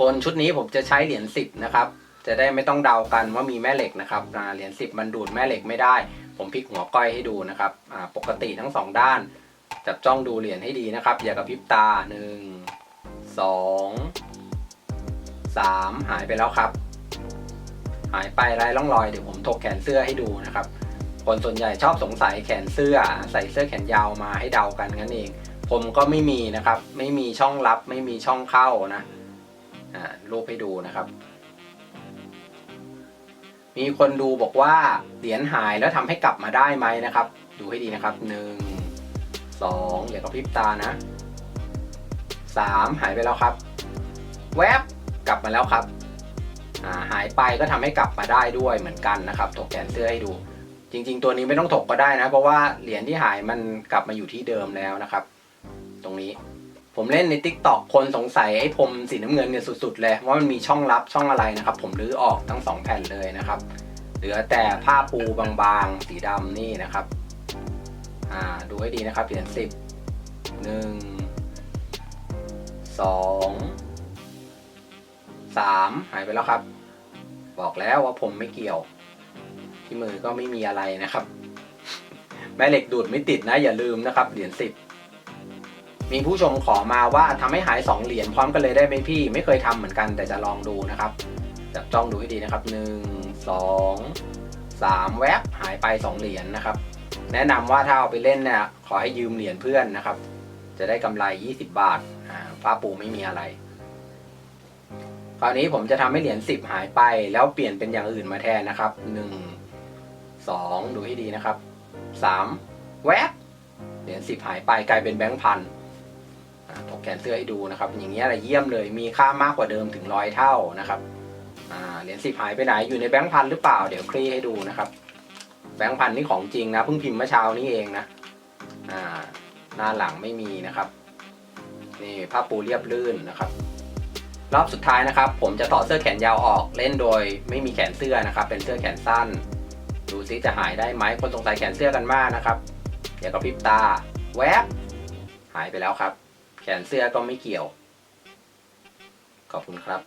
กลชุดนี้ผมจะใช้เหรียญสิบนะครับ จะได้ไม่ต้องเดากันว่ามีแม่เหล็กนะครับเหรียญสิบมันดูดแม่เหล็กไม่ได้ ผมพลิกหัวก้อยให้ดูนะครับปกติทั้งสองด้าน จับจ้องดูเหรียญให้ดีนะครับ อย่ากระพริบตาหนึ่งสองสามหายไปแล้วครับ หายไปไร้ร่องรอยเดี๋ยวผมถกแขนเสื้อให้ดูนะครับ คนส่วนใหญ่ชอบสงสัยแขนเสื้อ ใส่เสื้อแขนยาวมาให้เดากันงั้นเอง ผมก็ไม่มีนะครับ ไม่มีช่องลับไม่มีช่องเข้านะ รูปให้ดูนะครับ มีคนดูบอกว่าเหรียญหายแล้วทำให้กลับมาได้ไหมนะครับ ดูให้ดีนะครับหนึ่งสองอย่ากระพริบตานะสามหายไปแล้วครับ แวบกลับมาแล้วครับาหายไปก็ทำให้กลับมาได้ด้วยเหมือนกันนะครับ ถกแขนเสื้อให้ดู จริง ๆ ตัวนี้ไม่ต้องถกก็ได้นะ เพราะว่าเหรียญที่หายมันกลับมาอยู่ที่เดิมแล้วนะครับ ตรงนี้ ผมเล่นใน t ิ k t o k คนสงสัยไอ้พรมสีน้ำเงินเนี่ยสุดๆเลยว่ามันมีช่องลับช่องอะไรนะครับ ผมรื้อออกทั้งสองแผ่นเลยนะครับ เหลือแต่ผ้าปูบางๆ สีดำนี่นะครับ อ่าดูให้ดีนะครับเหรียญสิบหนึ่งสองสามหายไปแล้วครับ บอกแล้วว่าผมไม่เกี่ยว ที่มือก็ไม่มีอะไรนะครับ แม่เหล็กดูดไม่ติดนะอย่าลืมนะครับเหรียญสิบ มีผู้ชมขอมาว่าทำให้หาย 2 เหรียญพร้อมกันเลยได้ไหมพี่ ไม่เคยทำเหมือนกันแต่จะลองดูนะครับจับจ้องดูให้ดีนะครับ 1 2 3 แวบหายไป 2 เหรียญนะครับ แนะนำว่าถ้าเอาไปเล่นเนี่ยขอให้ยืมเหรียญเพื่อนนะครับ จะได้กำไร 20 บาทอ่าฟ้าปูไม่มีอะไร คราวนี้ผมจะทำให้เหรียญ10 หายไป แล้วเปลี่ยนเป็นอย่างอื่นมาแทนนะครับ 1 2 ดูให้ดีนะครับ 3 แวบเหรียญ10 หายไปกลายเป็นแบงค์พันาถกแขนเสื้อให้ดูนะครับ อย่างเงี้ยอะไรเยี่ยมเลย มีค่ามากกว่าเดิมถึงร้อยเท่านะครับเหรียญสิบหายไปไหนอยู่ในแบงค์พันหรือเปล่า เดี๋ยวคลี่ให้ดูนะครับ แบงค์พันนี่ของจริงนะเพิ่งพิมพ์เมื่อเช้านี้เองนะหน้าหลังไม่มีนะครับนี่ผ้าปูเรียบลื่นนะครับ รอบสุดท้ายนะครับ ผมจะต่อดเสื้อแขนยาวออกเล่นโดย ไม่มีแขนเสื้อนะครับ เป็นเสื้อแขนสั้น ดูซิจะหายได้ไหมคนสงสัยแขนเสื้อกันมากนะครับอย่ากระพริบตา แวบหายไปแล้วครับ แขนเสื้อก็ไม่เกี่ยว ขอบคุณครับ